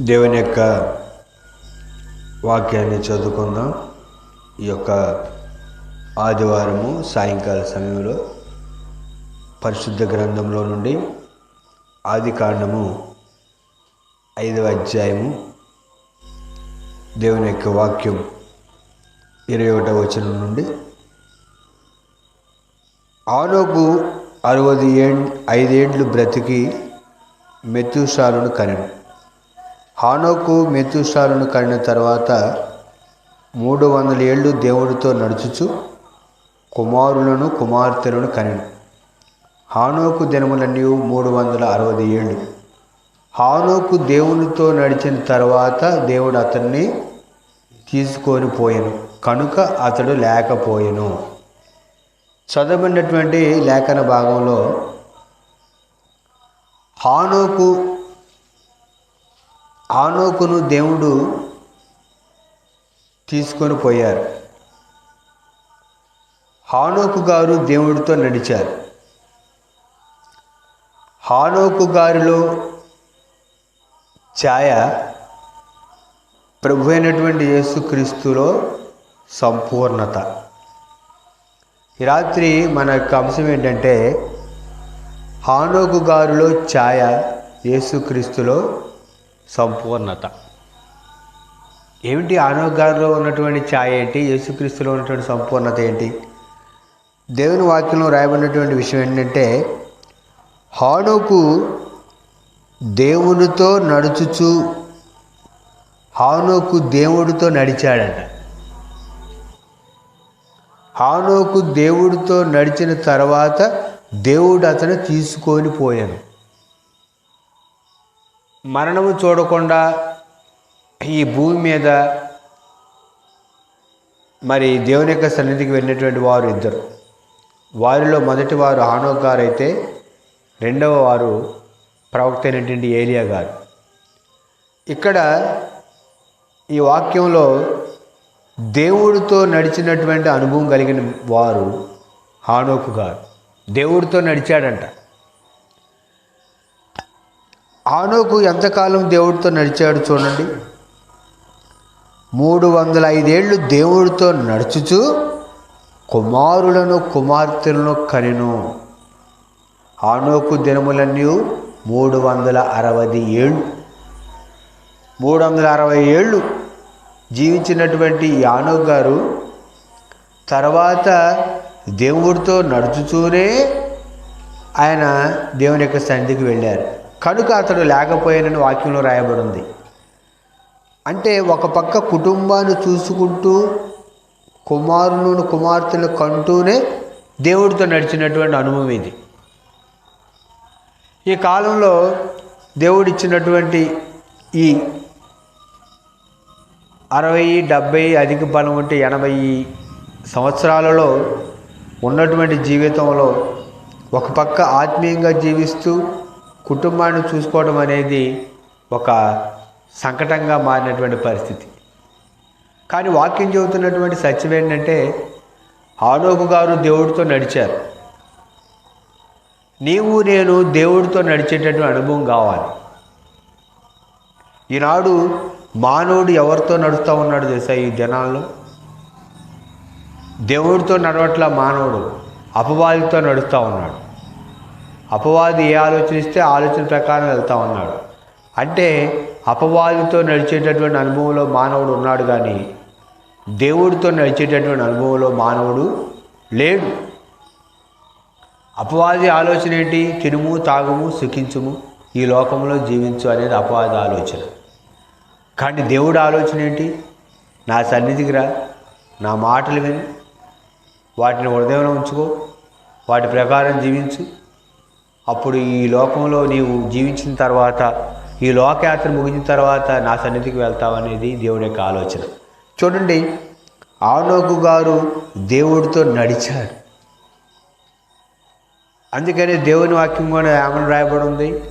దేవుని యొక్క వాక్యాన్ని చదువుకుందాం. ఈ యొక్క ఆదివారము సాయంకాల సమయంలో పరిశుద్ధ గ్రంథంలో నుండి ఆది కాండము ఐదవ అధ్యాయము దేవుని యొక్క వాక్యం ఇరవై ఒకటవ వచనం నుండి ఆనోకు అరవది ఏ ఐదేండ్లు బ్రతికి మెతుషాలను కనెను. హానోకు మెతుషాలను కడిన తర్వాత మూడు వందల ఏళ్ళు దేవుడితో నడుచుచు కుమారులను కుమార్తెలను కనెను. హానోకు దినములన్నీ మూడు వందల అరవై ఏళ్ళు. హానోకు దేవునితో నడిచిన తర్వాత దేవుడు అతన్ని తీసుకొని పోయాను. కనుక అతడు లేకపోయాను. చదవబడినటువంటి లేఖన భాగంలో హానోకు ఆనోకును దేవుడు తీసుకొని పోయారు. హానోకు గారు దేవుడితో నడిచారు. హానోకు గారిలో ఛాయ ప్రభు అయినటువంటి యేసుక్రీస్తులో సంపూర్ణత. ఈ రాత్రి మన యొక్క అంశం ఏంటంటే హానోకు గారిలో ఛాయ యేసుక్రీస్తులో సంపూర్ణత ఏమిటి హానోకు ఉన్నటువంటి ఛాయ ఏంటి? యేసుక్రీస్తులో ఉన్నటువంటి సంపూర్ణత ఏంటి? దేవుని వాక్యంలో రాయబడినటువంటి విషయం ఏంటంటే హానోకు దేవునితో నడుచుచు హానోకు దేవుడితో నడిచాడంట. హానోకు దేవుడితో నడిచిన తర్వాత దేవుడు అతను తీసుకొని పోయాను మరణము చూడకుండా ఈ భూమి మీద మరి దేవుని యొక్క సన్నిధికి వెళ్ళినటువంటి వారు ఇద్దరు. వారిలో మొదటి వారు హానోక్ గారు అయితే రెండవ వారు ప్రవక్త అయినటువంటి ఏలియా గారు. ఇక్కడ ఈ వాక్యంలో దేవుడితో నడిచినటువంటి అనుభవం కలిగిన వారు హానోకు గారు. దేవుడితో నడిచాడంట. ఆనోకు ఎంతకాలం దేవుడితో నడిచాడు చూడండి. మూడు వందల ఐదేళ్ళు దేవుడితో నడుచుచు కుమారులను కుమార్తెలను కనెను. ఆనోకు దినములన్నీ మూడు వందల అరవై ఏళ్ళు. మూడు వందల అరవై ఏళ్ళు జీవించినటువంటి యానో గారు తర్వాత దేవుడితో నడుచుతూనే ఆయన దేవుని యొక్క సన్నిధికి వెళ్ళారు. కనుక అతడు లేకపోయానని వాక్యంలో రాయబడింది. అంటే ఒక పక్క కుటుంబాన్ని చూసుకుంటూ కుమారులను కుమార్తెలు కంటూనే దేవుడితో నడిచినటువంటి అనుభవం ఇది. ఈ కాలంలో దేవుడిచ్చినటువంటి ఈ అరవై డెబ్భై అధిక బలం ఉంటే ఎనభై సంవత్సరాలలో ఉన్నటువంటి జీవితంలో ఒక పక్క ఆత్మీయంగా జీవిస్తూ కుటుంబాన్ని చూసుకోవడం అనేది ఒక సంకటంగా మారినటువంటి పరిస్థితి. కానీ వాక్యం చెబుతున్నటువంటి సత్యం ఏంటంటే ఆనోకు గారు దేవుడితో నడిచారు. నీవు నేను దేవుడితో నడిచేటటువంటి అనుభవం కావాలి. ఈనాడు మానవుడు ఎవరితో నడుస్తూ ఉన్నాడు తెలుసా ఈ జనాల్లో? దేవుడితో నడవట్ల మానవుడు అపవాదితో నడుస్తూ ఉన్నాడు. అపవాది ఏ ఆలోచన ఇస్తే ఆలోచన ప్రకారం వెళ్తూ ఉన్నాడు. అంటే అపవాదితో నడిచేటటువంటి అనుభవంలో మానవుడు ఉన్నాడు కానీ దేవుడితో నడిచేటటువంటి అనుభవంలో మానవుడు లేడు. అపవాది ఆలోచన ఏంటి? తినుము తాగుము సుఖించుము ఈ లోకంలో జీవించు అనేది అపవాది ఆలోచన. కానీ దేవుడు ఆలోచన ఏంటి? నా సన్నిధికి రా నా మాటలు విని వాటిని హృదయంలో ఉంచుకో వాటి ప్రకారం జీవించు అప్పుడు ఈ లోకంలో నీవు జీవించిన తర్వాత ఈ లోకయాత్ర ముగిసిన తర్వాత నా సన్నిధికి వెళ్తావనేది దేవుడి యొక్క ఆలోచన. చూడండి ఆనోకు గారు దేవుడితో నడిచారు. అందుకనే దేవుని వాక్యం కూడా ఏమని రాయబడి ఉంది?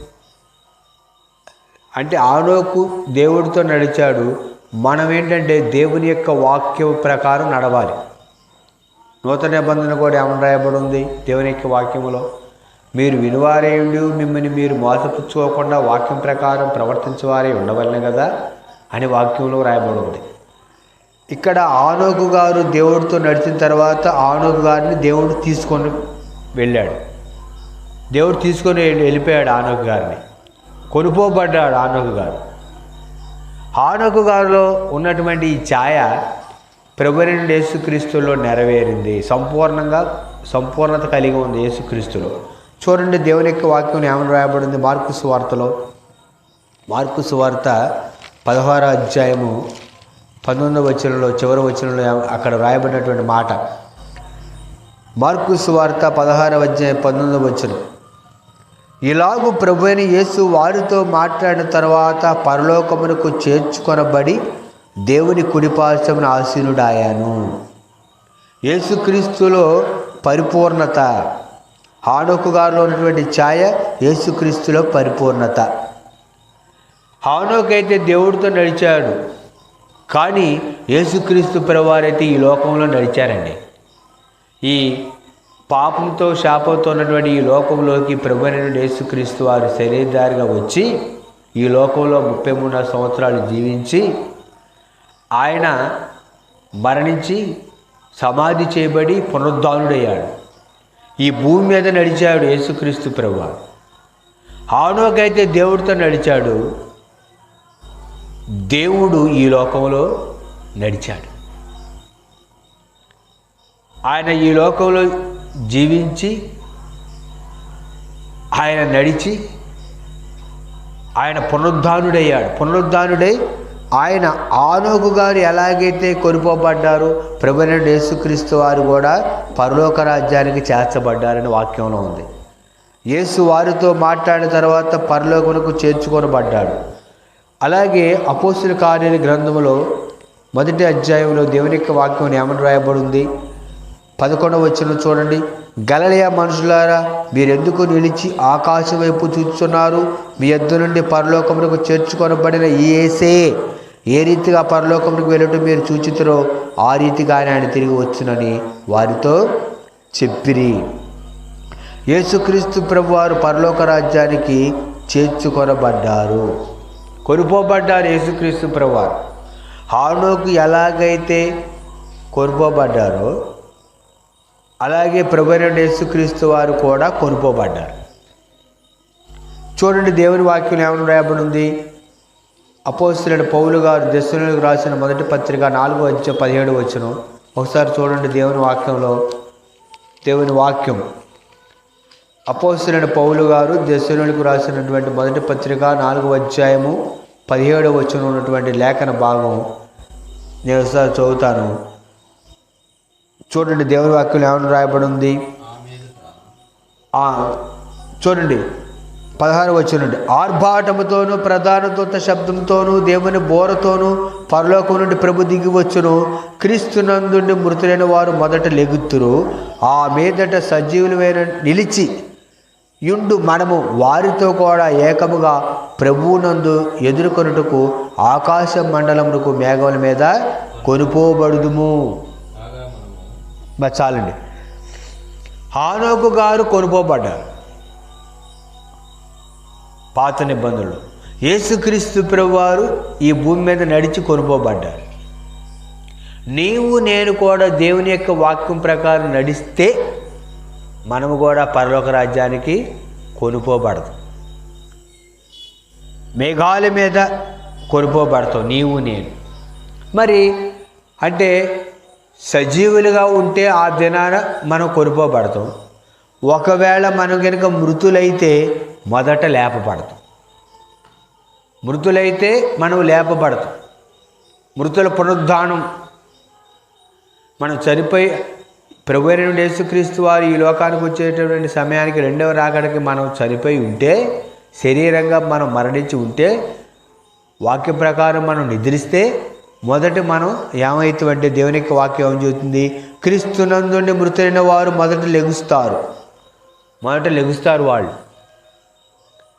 అంటే ఆనోకు దేవుడితో నడిచాడు. మనం ఏంటంటే దేవుని యొక్క వాక్యం ప్రకారం నడవాలి. నూతన నిబంధన కూడా ఏమని రాయబడి ఉంది? దేవుని యొక్క వాక్యములో. మీరు వినువారేయుడు మిమ్మల్ని మీరు మోసపుచ్చుకోకుండా వాక్యం ప్రకారం ప్రవర్తించేవారే ఉండవలన కదా అని వాక్యంలో రాయబడి ఉంది. ఇక్కడ ఆనోకు గారు దేవుడితో నడిచిన తర్వాత ఆనోకు గారిని దేవుడు తీసుకొని వెళ్ళాడు. దేవుడు తీసుకొని వెళ్ళిపోయాడు ఆనోకు గారిని. కొనుపోబడ్డాడు ఆనోకు గారు. ఆనోకు గారిలో ఉన్నటువంటి ఈ ఛాయ ప్రభుని యేసుక్రీస్తులో నెరవేరింది. సంపూర్ణంగా సంపూర్ణత కలిగి ఉంది యేసుక్రీస్తులో. చూడండి దేవుని యొక్క వాక్యం ఏమని రాయబడింది? మార్కు సువార్తలో మార్కు సువార్త పదహార అధ్యాయము పంతొమ్మిదవ వచనంలో చివరి వచనంలో అక్కడ రాయబడినటువంటి మాట. మార్కు సువార్త పదహారవ అధ్యాయం పంతొమ్మిదవ వచనం. ఇలాగు ప్రభు అయిన యేసు వారితో మాట్లాడిన తర్వాత పరలోకమునకు చేర్చుకొనబడి దేవుని కుడిపార్శ్వమున ఆశీనుడాయాను యేసుక్రీస్తులో పరిపూర్ణత. హానోకు గారిలో ఉన్నటువంటి ఛాయ యేసుక్రీస్తులో పరిపూర్ణత. హానోకైతే దేవుడితో నడిచాడు. కానీ యేసుక్రీస్తు ప్రవారైతే ఈ లోకంలో నడిచారండి. ఈ పాపంతో శాపంతో ఉన్నటువంటి ఈ లోకంలోకి ప్రభుత్వ యేసుక్రీస్తు వారు శరీరధారిగా వచ్చి ఈ లోకంలో ముప్పై మూడున్నర సంవత్సరాలు జీవించి ఆయన మరణించి సమాధి చేయబడి పునరుద్ధానుడయ్యాడు. ఈ భూమి మీద నడిచాడు యేసుక్రీస్తు ప్రభు. హానోకైతే దేవుడితో నడిచాడు. దేవుడు ఈ లోకంలో నడిచాడు. ఆయన ఈ లోకంలో జీవించి ఆయన నడిచి ఆయన పునరుద్ధానుడయ్యాడు. పునరుద్ధానుడై ఆయన ఆనోకు గారు ఎలాగైతే కొనుపోబడ్డారో ప్రభుత్వ యేసుక్రీస్తు వారు కూడా పరలోక రాజ్యానికి చేర్చబడ్డారని వాక్యంలో ఉంది. యేసు వారితో మాట్లాడిన తర్వాత పరలోకమునకు చేర్చుకొనబడ్డాడు. అలాగే అపోస్తుల కార్యాల గ్రంథములో మొదటి అధ్యాయంలో దేవుని యొక్క వాక్యం ఏమని రాయబడింది? పదకొండవ వచ్చిన చూడండి. గలలియా మనుషులారా మీరెందుకు నిలిచి ఆకాశం వైపు చూస్తున్నారు? మీ ఎద్దు నుండి పరలోకమునకు చేర్చుకొనబడిన ఈ ఏసే ఏ రీతిగా పరలోకమునకు వెళ్ళటం మీరు చూచితురో ఆ రీతిగానే ఆయన తిరిగి వచ్చునని వారితో చెప్పిరి. యేసుక్రీస్తు ప్రభు వారు పరలోక రాజ్యానికి చేర్చుకొనబడ్డారు. కొనుపోబడ్డారు యేసుక్రీస్తు ప్రభు వారు. హానోకు ఎలాగైతే కొనుపోబడ్డారో అలాగే ప్రభుత్వ యేసుక్రీస్తు వారు కూడా కొనుపోబడ్డారు చూడండి దేవుని వాక్యం ఏమైనా రాయబడి ఉంది అపోస్తులైన పౌలు గారు దశలకు రాసిన మొదటి పత్రిక నాలుగో అధ్యాయం పదిహేడు వచ్చును ఒకసారి చూడండి దేవుని వాక్యంలో. దేవుని వాక్యం. అపోస్తులైన పౌలు గారు దశలకు రాసినటువంటి మొదటి పత్రిక నాలుగో అధ్యాయము పదిహేడు వచ్చిన ఉన్నటువంటి లేఖన భాగం నేను ఒకసారి చదువుతాను. చూడండి దేవుని వాక్యం ఏమైనా రాయబడి ఉంది చూడండి. పదహారు వచ్చినండి ఆర్భాటముతోనూ ప్రధాన దూత శబ్దంతోనూ దేవుని బోరతోనూ పరలోకం నుండి ప్రభు దిగి వచ్చును. క్రీస్తునందుండి మృతులైన వారు మొదట లెగుతురు. ఆ మీదట సజీవులమైన నిలిచి యుండు మనము వారితో కూడా ఏకముగా ప్రభువునందు ఎదుర్కొనుటకు ఆకాశ మండలమునకు మేఘముల మీద కొనుపోబడుదుము. మరి చాలండి. హానోకు గారు కొనుకోబడ్డారు. పాత నిబంధనలు. యేసుక్రీస్తు ప్రభువారు ఈ భూమి మీద నడిచి కొనుకోబడ్డారు. నీవు నేను కూడా దేవుని యొక్క వాక్యం ప్రకారం నడిస్తే మనము కూడా పరలోక రాజ్యానికి కొనుకోబడదు మేఘాల మీద కొనుకోబడతావు నీవు నేను. మరి అంటే సజీవులుగా ఉంటే ఆ దినాన మనం కొనుకోబడతాం. ఒకవేళ మనం కనుక మృతులైతే మొదట లేపబడతాం. మృతులైతే మనం లేపబడతాం. మృతుల పునరుద్ధానం. మనం చనిపోయి ప్రభు యేసుక్రీస్తు వారు ఈ లోకానికి వచ్చేటటువంటి సమయానికి రెండవ రాకడికి మనం చనిపోయి ఉంటే శరీరంగా మనం మరణించి ఉంటే వాక్య ప్రకారం మనం నిద్రిస్తే మొదట మనం ఏమవుతామంటే దేవుని యొక్క వాక్యం ఏం చెబుతుంది? క్రీస్తునందుండి మృతులైన వారు మొదట లెగుస్తారు. మొదట లెగుస్తారు వాళ్ళు.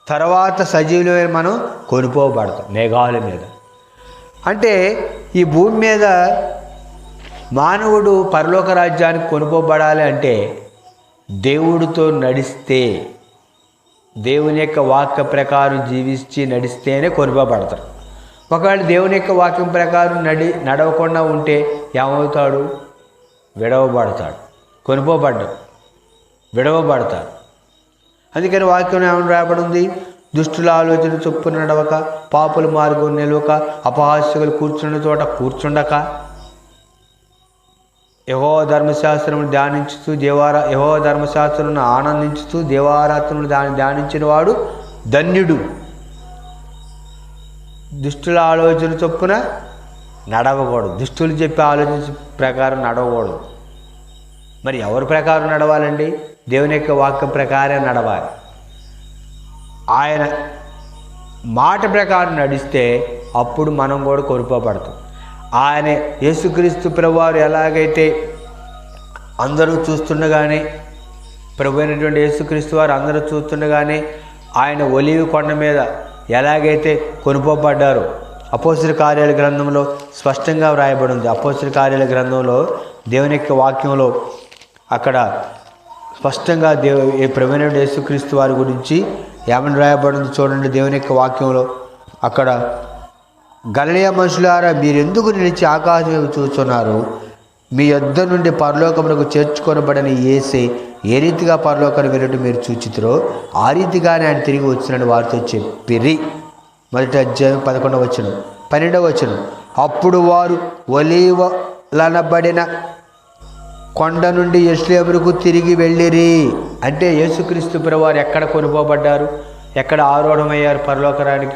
తర్వాత సజీవులమైన మనం కొనుక్కోబడతాం మేఘాల మీద. అంటే ఈ భూమి మీద మానవుడు పరలోక రాజ్యానికి కొనుకోబడాలి అంటే దేవుడితో నడిస్తే దేవుని యొక్క వాక్య ప్రకారం జీవించి నడిస్తేనే కొనుకోబడతారు. ఒకవేళ దేవుని యొక్క వాక్యం ప్రకారం నడి నడవకుండా ఉంటే ఏమవుతాడు? విడవబడతాడు. కొనుపోబడ్డాడు విడవబడతాడు. అందుకని వాక్యం ఏమని రాయబడి ఉంది దుష్టుల ఆలోచన చొప్పున నడవక పాపుల మార్గం నిలవక అపహాస్యకులు కూర్చున్న చోట కూర్చుండక. యహో ధర్మశాస్త్రం ధ్యానించుతూ దేవారా యహో ధర్మశాస్త్రం ఆనందించుతూ దేవారాత్రం దాన్ని ధ్యానించిన వాడు ధన్యుడు. దుష్టుల ఆలోచన చొప్పున నడవకూడదు. దుష్టులు చెప్పే ఆలోచన ప్రకారం నడవకూడదు. మరి ఎవరి ప్రకారం నడవాలండి? దేవుని యొక్క వాక్యం ప్రకారం నడవాలి. ఆయన మాట ప్రకారం నడిస్తే అప్పుడు మనం కూడా కొనుకోబడతాం ఆయన యేసుక్రీస్తు ప్రభువారు ఎలాగైతే అందరూ చూస్తుండగానే ప్రభు అయినటువంటి యేసుక్రీస్తు వారు అందరూ చూస్తుండగానే ఆయన ఒలివి కొండ మీద ఎలాగైతే కొనుకోబడ్డారో అపోసిల కార్యాల గ్రంథంలో స్పష్టంగా వ్రాయబడి ఉంది అపోసిల కార్యాల గ్రంథంలో దేవుని యొక్క వాక్యంలో అక్కడ స్పష్టంగా దేవు ప్రవీణుడు యేసుక్రీస్తు వారి గురించి ఏమని రాయబడింది చూడండి. దేవుని యొక్క వాక్యంలో అక్కడ గలలియ మనుషులారా మీరెందుకు నిలిచి ఆకాశం చూస్తున్నారు? మీ యొద్ద నుండి పరలోకమునకు చేర్చుకొనబడిన ఏసే ఏ రీతిగా పరలోకాన్ని వెళ్ళడం మీరు చూచితురో ఆ రీతిగానే ఆయన తిరిగి వచ్చినని వారితో చెప్పిరి. మొదటి అధ్యాయం పదకొండవ వచనం. పన్నెండవ వచ్చును అప్పుడు వారు ఒలీవలనబడిన కొండ నుండి ఎస్లేబులకు తిరిగి వెళ్ళిరి. అంటే యేసుక్రీస్తు వారు ఎక్కడ కొనుకోబడ్డారు? ఎక్కడ ఆరోహణమయ్యారు పరలోకరానికి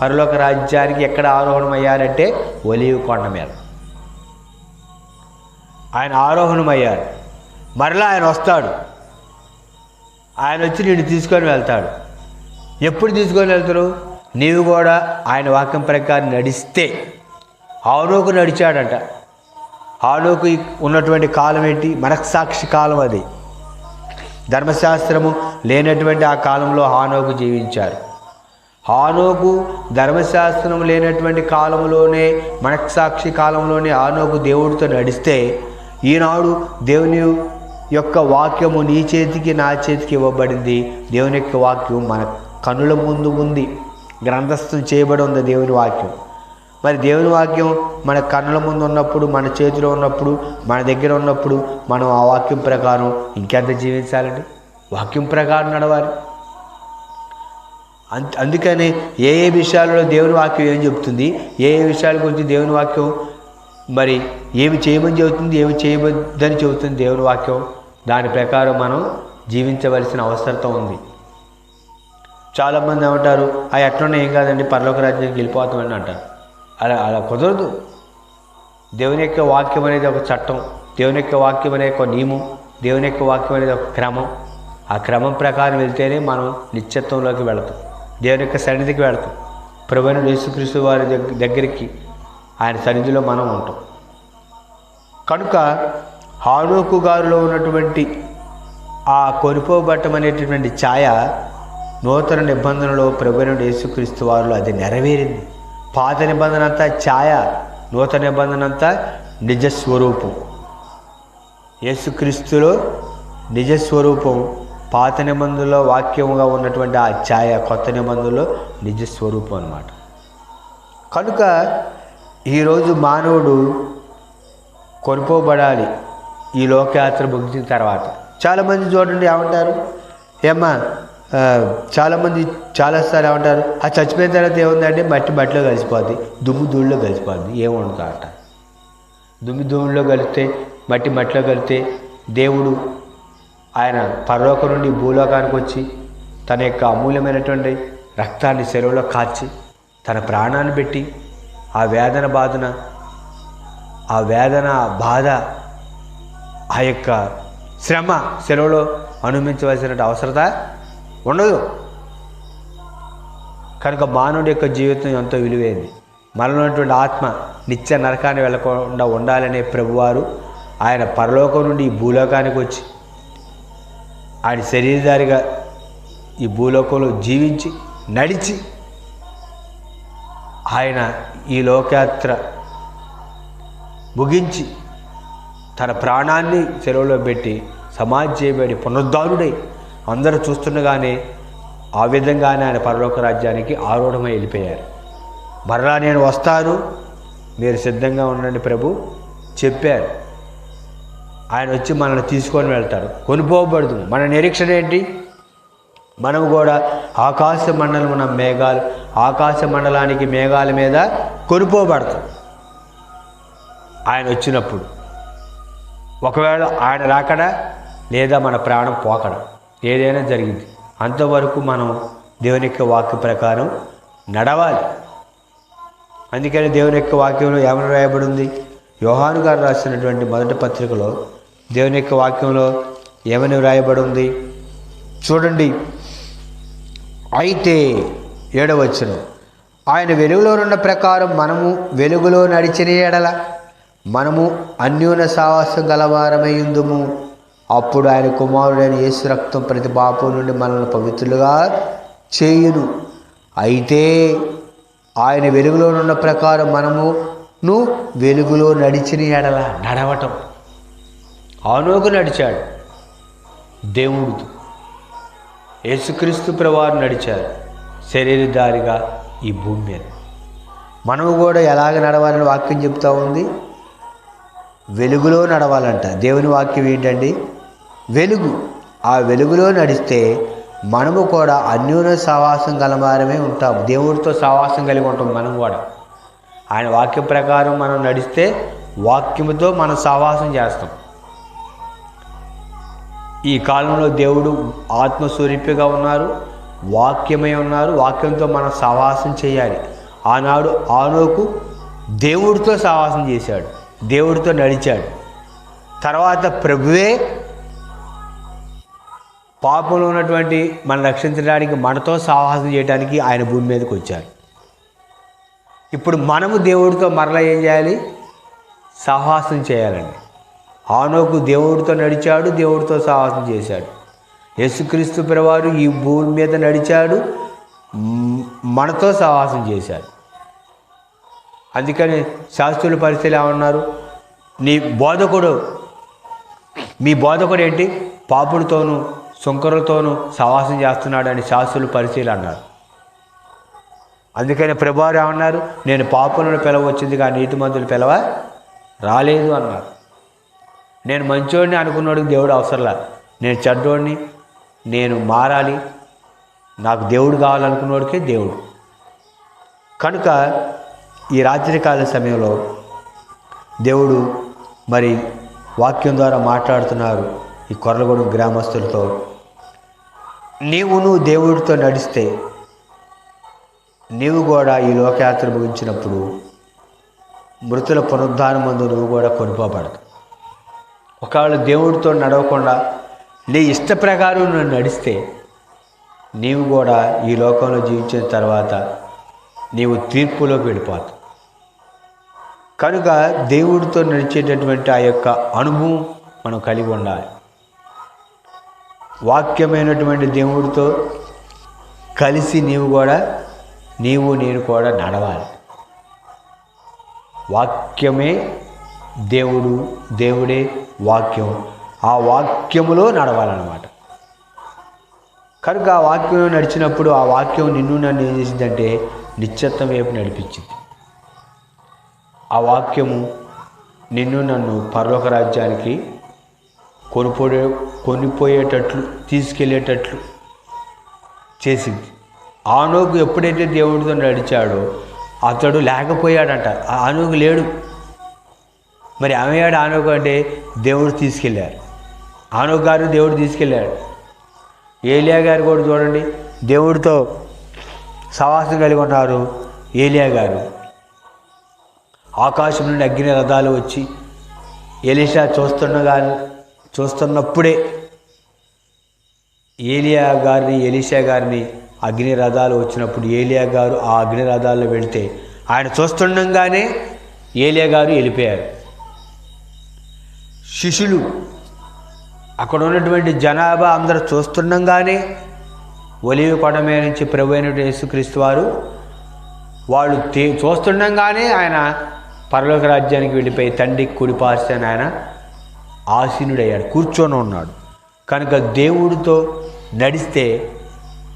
పరలోక రాజ్యానికి ఎక్కడ ఆరోహణమయ్యారంటే ఒలివి కొండ మీద. ఆయన ఆరోహణమయ్యారు. మరలా ఆయన వస్తాడు. ఆయన వచ్చి నిన్ను తీసుకొని వెళ్తాడు. ఎప్పుడు తీసుకొని వెళ్తారు? నీవు కూడా ఆయన వాక్యం ప్రకారం నడిస్తే. ఆరోకు నడిచాడంట. ఆలోకు ఉన్నటువంటి కాలం ఏంటి? మనస్సాక్షి కాలం అది. ధర్మశాస్త్రము లేనటువంటి ఆ కాలంలో హానోకు జీవించారు హానోకు ధర్మశాస్త్రం లేనటువంటి కాలంలోనే మనస్సాక్షి కాలంలోనే ఆనోకు దేవుడితో నడిస్తే ఈనాడు దేవుని యొక్క వాక్యము నీ చేతికి నా చేతికి ఇవ్వబడింది. దేవుని యొక్క వాక్యం మన కనుల ముందు ఉంది. గ్రంథస్థం చేయబడి ఉంది దేవుని వాక్యం. మరి దేవుని వాక్యం మన కన్నుల ముందు ఉన్నప్పుడు మన చేతిలో ఉన్నప్పుడు మన దగ్గర ఉన్నప్పుడు మనం ఆ వాక్యం ప్రకారం ఇంకెంత జీవించాలండి? వాక్యం ప్రకారం నడవాలి. అంత అందుకని ఏ ఏ విషయాలలో దేవుని వాక్యం ఏం చెబుతుంది? ఏ ఏ విషయాల గురించి దేవుని వాక్యం మరి ఏమి చేయమని చెబుతుంది? ఏమి చేయవద్దని చెబుతుంది దేవుని వాక్యం? దాని ప్రకారం మనం జీవించవలసిన అవసరత ఉంది. చాలామంది ఏమంటారు ఆ ఎట్లున్నా ఏం కాదండి పరలోక రాజ్యానికి వెళ్ళిపోతామని అంటారు. అలా అలా కుదరదు. దేవుని యొక్క వాక్యం అనేది ఒక చట్టం. దేవుని యొక్క వాక్యం అనేది ఒక నియమం. దేవుని యొక్క వాక్యం అనేది ఒక క్రమం. ఆ క్రమం ప్రకారం వెళ్తేనే మనం నిత్యత్వంలోకి వెళతాం. దేవుని యొక్క సన్నిధికి వెళతాం. ప్రభుత్వ యేసుక్రీస్తు వారి దగ్గరికి ఆయన సన్నిధిలో మనం ఉంటాం. కనుక హానోకు గారిలో ఉన్నటువంటి ఆ కొనుకోబట్టం అనేటటువంటి ఛాయ నూతన నిబంధనలో ప్రభునుడు యేసుక్రీస్తు వారిలో అది నెరవేరింది. పాత నిబంధన అంతా ఛాయ నూతన నిబంధన అంతా నిజస్వరూపం యేసుక్రీస్తులో నిజస్వరూపం పాత నిబంధనలో వాక్యముగా ఉన్నటువంటి ఆ ఛాయ కొత్త నిబంధనలో నిజస్వరూపం అన్నమాట. కనుక ఈరోజు మానవుడు కొనుకోబడాలి. ఈ లోకయాత్ర ముగిసిన తర్వాత. చాలామంది చూడండి ఏమంటారు? ఏమ్మా చాలామంది చాలాసార్లు ఏమంటారు? ఆ చచ్చిపోయిన తర్వాత ఏముందంటే మట్టి మట్టిలో కలిసిపోద్ది దుమ్ము ధూళిలో కలిసిపోద్ది ఏముండదు అంట దుమ్ము ధూళిలో కలిస్తే మట్టి మట్టిలో కలిస్తే దేవుడు ఆయన పరలోకం నుండి భూలోకానికి వచ్చి తన యొక్క అమూల్యమైనటువంటి రక్తాన్ని సెలవులో కాచి తన ప్రాణాన్ని పెట్టి ఆ వేదన బాధన ఆ వేదన బాధ ఆ యొక్క శ్రమ సెలవులో అనుభవించవలసిన అవసరత ఉండదు. కనుక మానవుడి యొక్క జీవితం ఎంతో విలువైంది మరణటువంటి ఆత్మ నిత్య నరకాన్ని వెళ్ళకుండా ఉండాలనే ప్రభువారు ఆయన పరలోకం నుండి ఈ భూలోకానికి వచ్చి ఆయన శరీరధారిగా ఈ భూలోకంలో జీవించి నడిచి ఆయన ఈ లోకయాత్ర ముగించి తన ప్రాణాన్ని సెలవులో పెట్టి సమాజ్ చేయబడి పునరుద్ధారుడై అందరూ చూస్తుండగానే ఆ విధంగానే ఆయన పరలోక రాజ్యానికి ఆరూఢమై వెళ్ళిపోయారు. మరలా నేను వస్తాను మీరు సిద్ధంగా ఉండండి ప్రభు చెప్పారు. ఆయన వచ్చి మనల్ని తీసుకొని వెళ్తారు. కొనుపోబడదు మన నిరీక్షణ ఏంటి? మనం కూడా ఆకాశ మండలం ఉన్న మేఘాలు ఆకాశ మండలానికి మేఘాల మీద కొనుపోబడతాం. ఆయన వచ్చినప్పుడు ఒకవేళ ఆయన రాకడా లేదా మన ప్రాణం పోకడా ఏదైనా జరిగింది అంతవరకు మనం దేవుని యొక్క వాక్య ప్రకారం నడవాలి. అందుకని దేవుని యొక్క వాక్యంలో ఏమని రాయబడి ఉంది యోహాను గారు రాసినటువంటి మొదటి పత్రికలో దేవుని యొక్క వాక్యంలో ఏమని వ్రాయబడి ఉంది చూడండి. అయితే ఏడవచ్చును ఆయన వెలుగులో ఉన్న ప్రకారం మనము వెలుగులో నడిచిన ఎడల మనము అన్యూన సావాసం గలవారమై అప్పుడు ఆయన కుమారుడైన యేసు రక్తం ప్రతి పాపం నుండి మనల్ని పవిత్రులుగా చేయును. అయితే ఆయన వెలుగులో ఉన్న ప్రకారం మనము వెలుగులో నడిచిన ఎడల నడవటం. ఆనోకు నడిచాడు. దేవుడు యేసుక్రీస్తు ప్రవారు నడిచారు. శరీరధారిగా ఈ భూమి మీద. మనము కూడా ఎలాగ నడవాలని వాక్యం చెప్తా ఉంది? వెలుగులో నడవాలంట. దేవుని వాక్యం ఏంటండి? వెలుగు. ఆ వెలుగులో నడిస్తే మనము కూడా అన్యోన్య సావాసం గలవారమే ఉంటాం. దేవుడితో సావాసం కలిగి ఉంటాం మనం కూడా. ఆయన వాక్యం ప్రకారం మనం నడిస్తే వాక్యముతో మనం సావాసం చేస్తాం. ఈ కాలంలో దేవుడు ఆత్మస్వరూపిగా ఉన్నారు వాక్యమై ఉన్నారు వాక్యంతో మనం సహవాసం చేయాలి. ఆనాడు ఆనోకు దేవుడితో సహవాసం చేశాడు. దేవుడితో నడిచాడు. తర్వాత ప్రభువే పాపంలో ఉన్నటువంటి మనం రక్షించడానికి మనతో సాహసం చేయడానికి ఆయన భూమి మీదకి వచ్చారు ఇప్పుడు మనము దేవుడితో మరలా ఏం చేయాలి? సాహసం చేయాలండి. ఆనోకు దేవుడితో నడిచాడు దేవుడితో సాహసం చేశాడు. యేసుక్రీస్తు ప్రవారు ఈ భూమి మీద నడిచాడు మనతో సాహసం చేశాడు. అందుకని శాస్త్రుల పరిస్థితులు ఏమన్నారు? నీ బోధకుడు మీ బోధకుడు ఏంటి? పాపులతోనూ సుంకరులతోనూ సవాసం చేస్తున్నాడని శాస్త్రులు పరిశీలి అన్నారు. అందుకని ప్రభువారు ఏమన్నారు? నేను పాపులను పిలవచ్చింది కానీ నీతి మందులు పిలవ రాలేదు అన్నారు. నేను మంచోడిని అనుకున్నాడు దేవుడు అవసరంలా. నేను చెడ్డోడిని నేను మారాలి. నాకు దేవుడు కావాలనుకున్నోడికే దేవుడు. కనుక ఈ రాత్రికాల సమయంలో దేవుడు మరి వాక్యం ద్వారా మాట్లాడుతున్నారు ఈ కొరలగూడెం గ్రామస్తులతో. నీవు నువ్వు దేవుడితో నడిస్తే నీవు కూడా ఈ లోకయాత్ర ముగించినప్పుడు మృతుల పునరుద్ధానం ముందు నువ్వు కూడా కొనుకోబడదు ఒకవేళ దేవుడితో నడవకుండా నీ ఇష్ట ప్రకారం నువ్వు నడిస్తే నీవు కూడా ఈ లోకంలో జీవించిన తర్వాత నీవు తీర్పులో వెళ్ళిపోతావు. కనుక దేవుడితో నడిచేటటువంటి ఆ యొక్క అనుభవం మనం కలిగి ఉండాలి. వాక్యమైనటువంటి దేవుడితో కలిసి నీవు కూడా నీవు నేను కూడా నడవాలి. వాక్యమే దేవుడు దేవుడే వాక్యం. ఆ వాక్యములో నడవాలన్నమాట. కనుక ఆ వాక్యం నడిచినప్పుడు ఆ వాక్యం నిన్ను నన్ను ఏం చేసిందంటే నిశ్చత్వం వైపు నడిపించింది. ఆ వాక్యము నిన్ను నన్ను పర్లోక రాజ్యానికి కొనిపోయే కొనిపోయేటట్లు తీసుకెళ్ళేటట్లు చేసింది. ఆనోగు ఎప్పుడైతే దేవుడితో నడిచాడో అతడు లేకపోయాడంట. ఆనోగు లేడు. మరి ఆమెయాడు ఆనోగు అంటే దేవుడు తీసుకెళ్ళారు. ఆనోగు గారు దేవుడు తీసుకెళ్ళాడు ఏలియా గారు కూడా చూడండి దేవుడితో సవాసం కలిగి ఉన్నారు ఏలియా గారు. ఆకాశం నుండి అగ్ని రథాలు వచ్చి ఎలిషా చూస్తుండగా చూస్తున్నప్పుడే ఏలియా గారిని ఎలిషా గారిని అగ్ని రథాలు వచ్చినప్పుడు ఏలియా గారు ఆ అగ్ని రథాల్లో వెళితే ఆయన చూస్తుండగానే ఏలియా గారు వెళ్ళిపోయారు. శిష్యులు అక్కడ ఉన్నటువంటి జనాభా అందరూ చూస్తుండగానే ఒలివి కొడమే నుంచి ప్రభు అయినటువంటి యేసుక్రీస్తు వారు వాళ్ళు తే చూస్తుండగానే ఆయన పరలోక రాజ్యానికి వెళ్ళిపోయి తండ్రి కుడిపార్చని ఆయన ఆసీనుడయ్యాడు కూర్చొని ఉన్నాడు. కనుక దేవుడితో నడిస్తే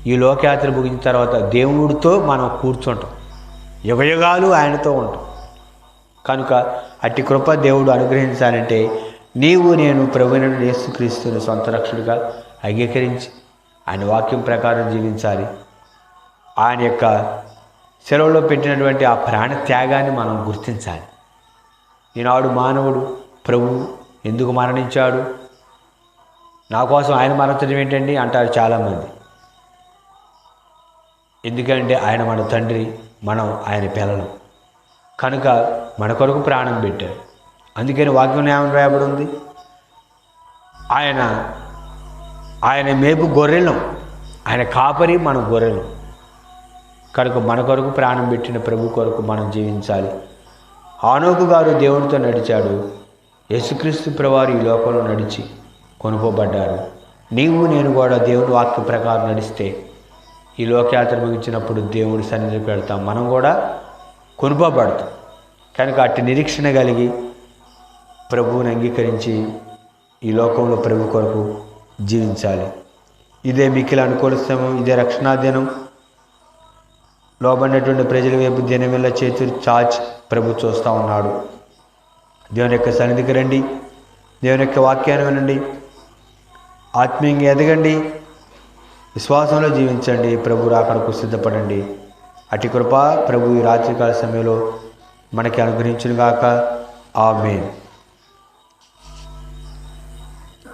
ఈ లోకయాత్ర ముగిసిన తర్వాత దేవుడితో మనం కూర్చుంటాం. యుగయుగాలు ఆయనతో ఉంటాం. కనుక అట్టి కృప దేవుడు అనుగ్రహించాలంటే నీవు నేను ప్రభువుని యేసుక్రీస్తుని సొంత రక్షుడిగా అంగీకరించి ఆయన వాక్యం ప్రకారం జీవించాలి. ఆయన యొక్క సెలవులో పెట్టినటువంటి ఆ ప్రాణ త్యాగాన్ని మనం గుర్తించాలి. ఈనాడు మానవుడు ప్రభు ఎందుకు మరణించాడు? నా కోసం ఆయన మరణించడం ఏంటండి? అంటారు చాలామంది. ఎందుకంటే ఆయన మన తండ్రి మనం ఆయన పిల్లలు. కనుక మన కొరకు ప్రాణం పెట్టారు. అందుకని వాక్యం ఏమని రాయబడి ఉంది? ఆయన ఆయన మేపు గొర్రెలం. ఆయన కాపరి మన గొర్రెలు. కనుక మన కొరకు ప్రాణం పెట్టిన ప్రభు కొరకు మనం జీవించాలి. ఆనోకు గారు దేవుడితో నడిచాడు. యేసుక్రీస్తు ప్రవారు ఈ లోకంలో నడిచి కొనుకోబడ్డారు. నీవు నేను కూడా దేవుడి వాక్య ప్రకారం నడిస్తే ఈ లోకయాత్ర ముగించినప్పుడు దేవుడి సన్నిధికి వెళ్తాం. మనం కూడా కొనుకోబడతాం. కనుక అట్టి నిరీక్షణ కలిగి ప్రభువుని అంగీకరించి ఈ లోకంలో ప్రభు కొరకు జీవించాలి. ఇదే మిక్కిలి అనుకూల సమయం ఇదే రక్షణా దినం లోబడినటువంటి ప్రజల వైపు దినమిల్ల చేతులు చాచి ప్రభు చూస్తూ ఉన్నాడు. దేవుని యొక్క సన్నిధికి రండి. దేవుని యొక్క వాక్యాన్ని వినండి. ఆత్మీయంగా ఎదగండి. విశ్వాసంలో జీవించండి. ప్రభు రాకడకు సిద్ధపడండి. అటు కృప ప్రభు ఈ రాత్రికాల సమయంలో మనకి అనుగ్రహించునుగాక. ఆమె